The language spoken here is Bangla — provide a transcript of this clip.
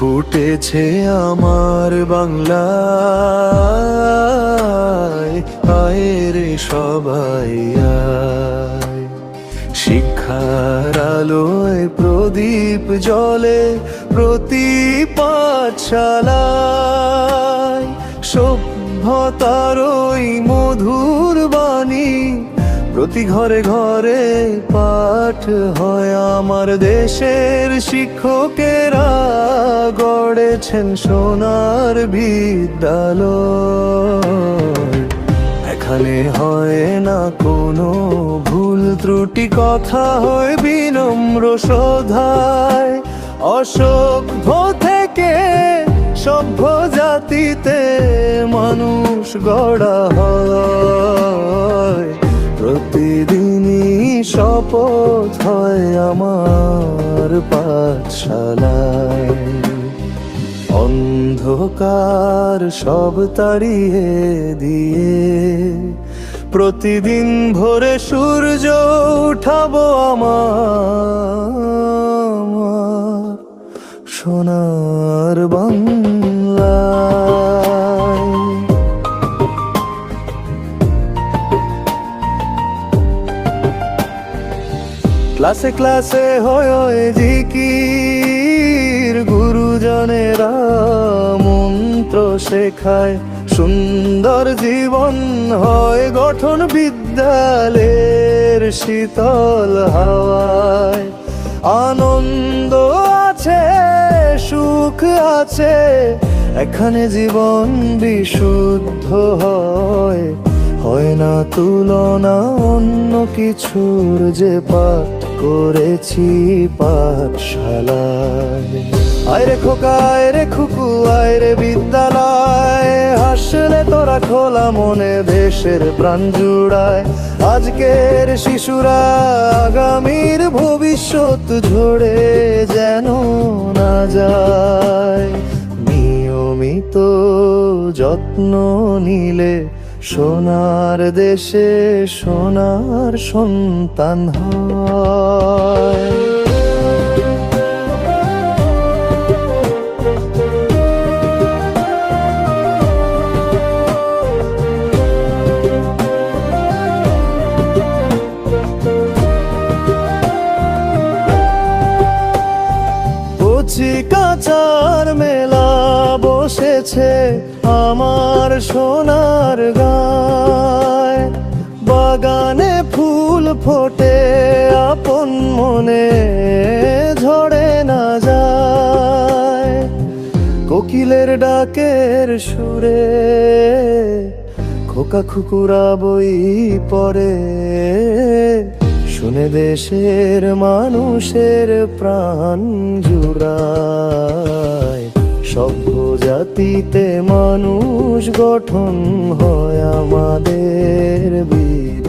ফুটেছে আমার বাংলায়। আয়ের সবাই। শিক্ষার আলোয় প্রদীপ জলে প্রতি সভ্যতার ওই মধুর বাণী প্রতি ঘরে ঘরে পাঠ হয়। আমার দেশের শিক্ষকেরা গড়েছেন সোনার বিদ্যালয়। এখানে হয় না কোনো ভুল ত্রুটি, কথা হয় বিনম্র শ্রদ্ধায় অসভ্য থেকে সভ্য জাতিতে মানুষ গড়া হয়। শপথ হয় আমার পাঠশালায়। অন্ধকার সব তাড়িয়ে দিয়ে প্রতিদিন ভোরে সূর্য উঠাবো আমার, সোনার বাংলায় ক্লাসে ক্লাসে হয় জিকির। গুরুজনেরা মন্ত্র শেখায়। সুন্দর জীবন হয় গঠন বিদ্যালয়ের শীতল হাওয়ায়। আনন্দ আছে, সুখ আছে, এখানে জীবন বিশুদ্ধ হয়। হয় না তুলনা অন্য কিছুর যে পাঠ করেছি পাঠশালায়। আয় রে খোকা, আয় রে খুকু, আয় রে বিদ্যালয়। হাসলে তোরা খোলা মনে দেশের প্রাণ জুড়ায়। আজকের শিশুরা আগামীর ভবিষ্যৎ ঝরে যেন না যায়। নিয়মিত যত্ন নিলে সোনার দেশে সোনার সন্তান হয়। কচি বসেছে আমার সোনার গায়। বাগানে ফুল ফোটে, আপন মনে ঝরে না যায়। কোকিলের ডাকের সুরে খোকা খুকুরা বই পড়ে। শুনে দেশের মানুষের প্রাণ জুড়ায়। সভ্য জাতিতে মানুষ গঠন হয় আমাদের বীর।